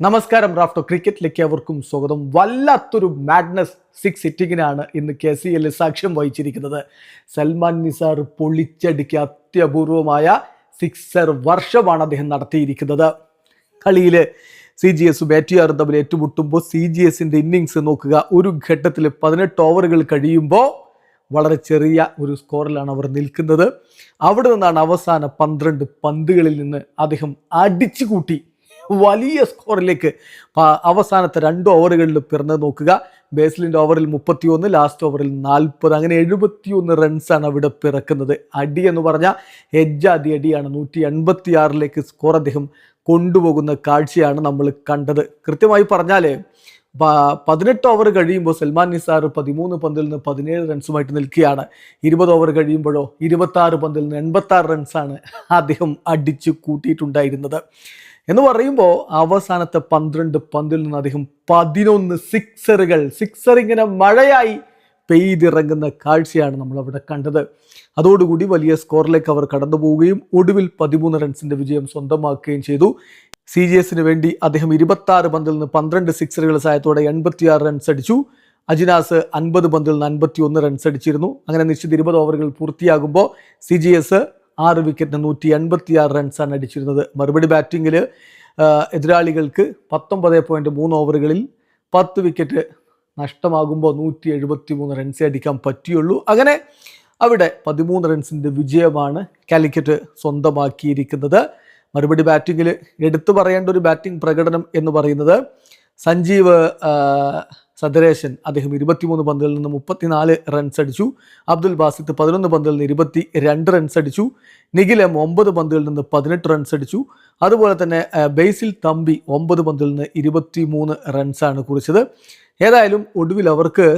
നമസ്കാരം റാഫ്റ്റോ. ക്രിക്കറ്റിലേക്ക് അവർക്കും സ്വാഗതം. വല്ലാത്തൊരു മാഡ്നസ് സിക്സ് സിറ്റിങ്ങിനാണ് ഇന്ന് കെ സി എല്ലിൽ സാക്ഷ്യം വഹിച്ചിരിക്കുന്നത്. സൽമാൻ നിസാർ പൊളിച്ചടിക്കുക അത്യപൂർവമായ സിക്സർ വർഷമാണ് അദ്ദേഹം നടത്തിയിരിക്കുന്നത്. കളിയിൽ സി ജി എസ് ബാറ്റുകാർ തമ്മിൽ ഏറ്റുമുട്ടുമ്പോൾ സി ജി എസിന്റെ ഇന്നിങ്സ് നോക്കുക. ഒരു ഘട്ടത്തിൽ പതിനെട്ട് ഓവറുകൾ കഴിയുമ്പോൾ വളരെ ചെറിയ ഒരു സ്കോറിലാണ് അവർ നിൽക്കുന്നത്. അവിടെ നിന്നാണ് അവസാന പന്ത്രണ്ട് പന്തുകളിൽ നിന്ന് അദ്ദേഹം അടിച്ചു കൂട്ടി വലിയ സ്കോറിലേക്ക് അവസാനത്തെ രണ്ട് ഓവറുകളിൽ പിറന്നത് നോക്കുക. ബേസിലിന്റെ ഓവറിൽ മുപ്പത്തിയൊന്ന് ലാസ്റ്റ് ഓവറിൽ നാൽപ്പത് അങ്ങനെ എഴുപത്തിയൊന്ന് റൺസാണ് അവിടെ പിറക്കുന്നത്. അടി എന്ന് പറഞ്ഞാൽ ഹെജ്ജാതി അടിയാണ്. നൂറ്റി എൺപത്തി ആറിലേക്ക് സ്കോർ അദ്ദേഹം കൊണ്ടുപോകുന്ന കാഴ്ചയാണ് നമ്മൾ കണ്ടത്. കൃത്യമായി പറഞ്ഞാൽ പതിനെട്ട് ഓവർ കഴിയുമ്പോൾ സൽമാൻ നിസാർ പതിമൂന്ന് പന്തിൽ നിന്ന് പതിനേഴ് റൺസുമായിട്ട് നിൽക്കുകയാണ്. ഇരുപത് ഓവർ കഴിയുമ്പോഴോ ഇരുപത്തി ആറ് പന്തിൽ നിന്ന് എൺപത്തി ആറ് റൺസാണ് അദ്ദേഹം അടിച്ചു കൂട്ടിയിട്ടുണ്ടായിരുന്നത്. എന്ന് പറയുമ്പോൾ അവസാനത്തെ പന്ത്രണ്ട് പന്തിൽ നിന്ന് അദ്ദേഹം പതിനൊന്ന് സിക്സറുകൾ സിക്സർ ഇങ്ങനെ മഴയായി പെയ്തിറങ്ങുന്ന കാഴ്ചയാണ് നമ്മൾ അവിടെ കണ്ടത്. അതോടുകൂടി വലിയ സ്കോറിലേക്ക് അവർ കടന്നു പോവുകയും ഒടുവിൽ പതിമൂന്ന് റൺസിന്റെ വിജയം സ്വന്തമാക്കുകയും ചെയ്തു. സി ജി എസിന് വേണ്ടി അദ്ദേഹം ഇരുപത്തി പന്തിൽ നിന്ന് പന്ത്രണ്ട് സിക്സറുകൾ സഹായത്തോടെ എൺപത്തിയാറ് റൺസ് അടിച്ചു. അജിനാസ് അൻപത് പന്തിൽ നിന്ന് അൻപത്തി ഒന്ന് റൺസ് അടിച്ചിരുന്നു. അങ്ങനെ നിശ്ചിത ഇരുപത് ഓവറുകൾ പൂർത്തിയാകുമ്പോൾ സി ജി എസ് ആറ് വിക്കറ്റിന് നൂറ്റി എൺപത്തി ആറ് റൺസാണ് അടിച്ചിരുന്നത്. മറുപടി ബാറ്റിങ്ങിൽ എതിരാളികൾക്ക് പത്തൊമ്പത് പോയിന്റ് മൂന്ന് ഓവറുകളിൽ പത്ത് വിക്കറ്റ് നഷ്ടമാകുമ്പോൾ നൂറ്റി എഴുപത്തി മൂന്ന് റൺസേ അടിക്കാൻ പറ്റിയുള്ളൂ. അങ്ങനെ അവിടെ പതിമൂന്ന് റൺസിന്റെ വിജയമാണ് കാലിക്കറ്റ് സ്വന്തമാക്കിയിരിക്കുന്നത്. മറുപടി ബാറ്റിങ്ങിൽ എടുത്തു പറയേണ്ട ഒരു ബാറ്റിംഗ് പ്രകടനം എന്ന് പറയുന്നത് സഞ്ജീവ് സദരേശൻ അദ്ദേഹം ഇരുപത്തിമൂന്ന് പന്തുകളിൽ നിന്ന് മുപ്പത്തിനാല് റൺസ് അടിച്ചു. അബ്ദുൽ ബാസിത്ത് പതിനൊന്ന് പന്തിൽ നിന്ന് ഇരുപത്തി രണ്ട് റൺസ് അടിച്ചു. നിഖിലം ഒമ്പത് പന്തുകളിൽ നിന്ന് പതിനെട്ട് റൺസ് അടിച്ചു. അതുപോലെ തന്നെ ബെയ്സിൽ തമ്പി ഒമ്പത് പന്തിൽ നിന്ന് ഇരുപത്തി മൂന്ന് റൺസാണ് കുറിച്ചത്. ഏതായാലും ഒടുവിൽ അവർക്ക്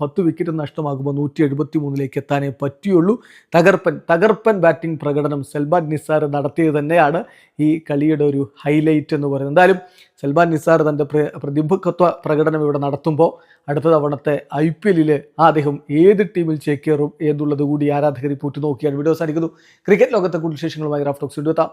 പത്ത് വിക്കറ്റ് നഷ്ടമാകുമ്പോൾ നൂറ്റി എഴുപത്തി മൂന്നിലേക്ക് എത്താനേ പറ്റിയുള്ളൂ. തകർപ്പൻ തകർപ്പൻ ബാറ്റിംഗ് പ്രകടനം സെൽബാൻ നിസാർ നടത്തിയത് തന്നെയാണ് ഈ കളിയുടെ ഒരു ഹൈലൈറ്റ് എന്ന് പറയുന്നത്. എന്തായാലും സെൽബാൻ നിസാർ തന്റെ പ്ര പ്രതിഭത്വ പ്രകടനം ഇവിടെ നടത്തുമ്പോൾ അടുത്ത തവണത്തെ ഐ പി എല്ലിൽ അദ്ദേഹം ഏത് ടീമിൽ ചേക്കേറും എന്നുള്ളത് കൂടി ആരാധകർ പൂറ്റി നോക്കിയാണ്. വീഡിയോ സാധിക്കുന്നു ക്രിക്കറ്റ് ലോകത്തെ കൂടുതൽ വിശേഷങ്ങളുമായി റാഫ്റ്റോക്സ് എടുത്താം